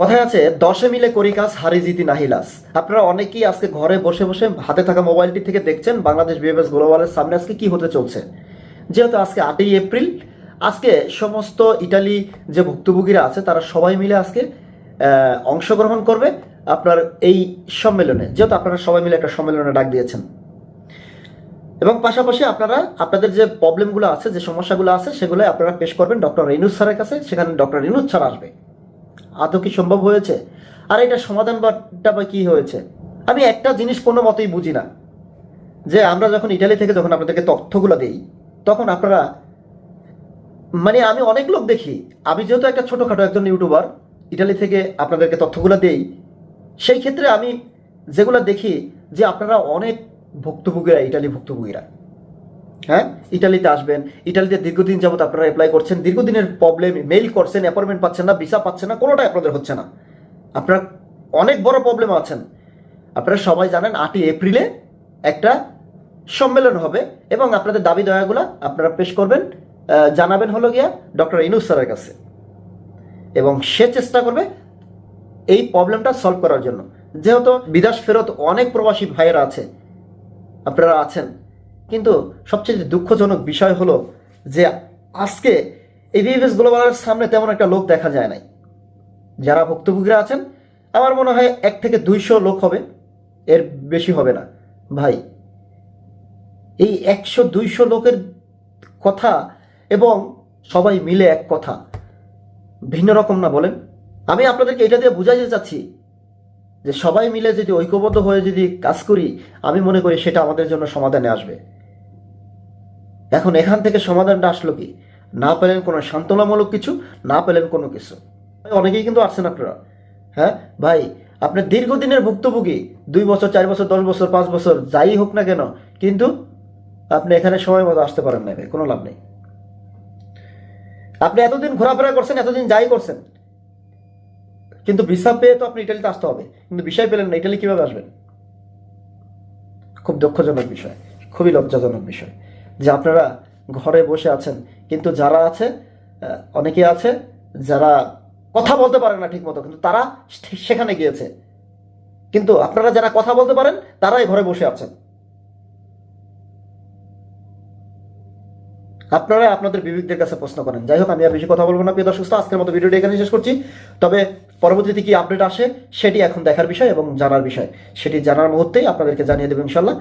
কথায় আছে, দশে মিলে করি কাজ, হারি জিতি নাহিলাস আপনারা অনেকেই আজকে ঘরে বসে বসে হাতে থাকা মোবাইলটি থেকে দেখছেন বাংলাদেশ বিএমএস গ্লোবালের সামনে আজকে কি হতে চলছে। যেহেতু আজকে আটই এপ্রিল, আজকে সমস্ত ইটালি যে ভুক্তভোগীরা আছে, তারা সবাই মিলে আজকে অংশগ্রহণ করবে আপনার এই সম্মেলনে। যেহেতু আপনারা সবাই মিলে একটা সম্মেলনে ডাক দিয়েছেন। এবং পাশাপাশি আপনারা, আপনাদের যে প্রবলেমগুলো আছে, যে সমস্যাগুলো আছে, সেগুলো আপনারা পেশ করবেন ডক্টর রেনুজ স্যারের কাছে। সেখানে ডক্টর রেনুজ স্যার আসবে। আদৌ কি সম্ভব হয়েছে? আর এটা সমাধান বা কি হয়েছে? আমি একটা জিনিস কোনো মতেই বুঝি না। যে আমরা যখন ইটালি থেকে যখন আপনাদেরকে তথ্যগুলো দিই, তখন আপনারা মানে আমি অনেক লোক দেখি, আমি যেহেতু একটা ছোটোখাটো একজন ইউটিউবার, ইটালি থেকে আপনাদেরকে তথ্যগুলো দেই, সেই ক্ষেত্রে আমি যেগুলো দেখি যে আপনারা অনেক ভুক্তভোগীরা, ইটালি ভুক্তভোগীরা। হ্যাঁ? ইটালিতে আসবেন। ইটালিতে দীর্ঘদিন যাবত আপনারা অ্যাপ্লাই করছেন। দীর্ঘদিনের প্রবলেম মেইল করছেন অ্যাপয়েন্টমেন্ট পাচ্ছেন না ভিসা পাচ্ছেন না, কোনোটাই আপনাদের হচ্ছে না। আপনার অনেক বড় প্রবলেম আছেন। আপনারা সবাই জানেন আটই এপ্রিলে একটা সম্মেলন হবে এবং আপনাদের দাবি দয়াগুলো আপনারা পেশ করবেন। জানাবেন হলো গিয়া ডক্টর ইনুস স্যারের কাছে। এবং সে চেষ্টা করবে এই প্রবলেমটা সলভ করার জন্য। যেহেতু বিদেশ ফেরত অনেক প্রবাসী ভাইয়েরা আছে, আপনারা আছেন। কিন্তু সবচেয়ে দুঃখজনক বিষয় হলো যে আজকে এই এভিএস গ্লোবালের সামনে তেমন একটা লোক দেখা যায় নাই। যারা ভুক্তভোগীরা আছেন, আমার মনে হয় এক থেকে দুইশো লোক হবে, এর বেশি হবে না। ভাই, এই একশো দুইশো লোকের কথা এবং সবাই মিলে এক কথা, ভিন্ন রকম না বলেন। আমি আপনাদেরকে এটা দিয়ে বুঝাইতে চাচ্ছি যে সবাই মিলে যদি ঐক্যবদ্ধ হয়ে যদি কাজ করি, আমি মনে করি সেটা আমাদের জন্য সমাধানে আসবে। এখন এখান থেকে সমাধানটা আসলো কি? না পেলেন কোনো সান্ত্বনামূলক কিছু, না পেলেন কোনো কিছু। অনেকেই কিন্তু আসছেন আপনারা। হ্যাঁ? ভাই, আপনার দীর্ঘদিনের ভুক্তভোগী, দুই বছর, চার বছর, দশ বছর, পাঁচ বছর, যাই হোক না কেন, কিন্তু আপনি এখানে সময় মতো আসতে পারেন না কোনো লাভ নেই। আপনি এতদিন ঘোরাফেরা করছেন, এতদিন যাই করছেন। কিন্তু ভিসা পেয়ে তো আপনি ইটালিতে আসতে হবে। কিন্তু বিষয় পেলেন না, ইটালি কীভাবে আসবেন? খুব দুঃখজনক বিষয়, খুবই লজ্জাজনক বিষয়। যে আপনারা ঘরে বসে আছেন। কিন্তু যারা আছে অনেকে আছে যারা কথা বলতে পারে না ঠিক মতো কিন্তু তারা সেখানে গিয়েছে। কিন্তু আপনারা যারা কথা বলতে পারেন, তারাই ঘরে বসে আছেন। আপনারা আপনাদের বিবেকদের কাছে প্রশ্ন করেন। যাই হোক, আমি আর বেশি কথা বলব না, প্রিয় দর্শক আজকের মতো ভিডিওটি এখানে শেষ করছি। তবে পরবর্তীতে কি আপডেট আসে, সেটি এখন দেখার বিষয় এবং জানার বিষয়। সেটি জানার মুহূর্তেই আপনাদেরকে জানিয়ে দেবো ইনশাল্লাহ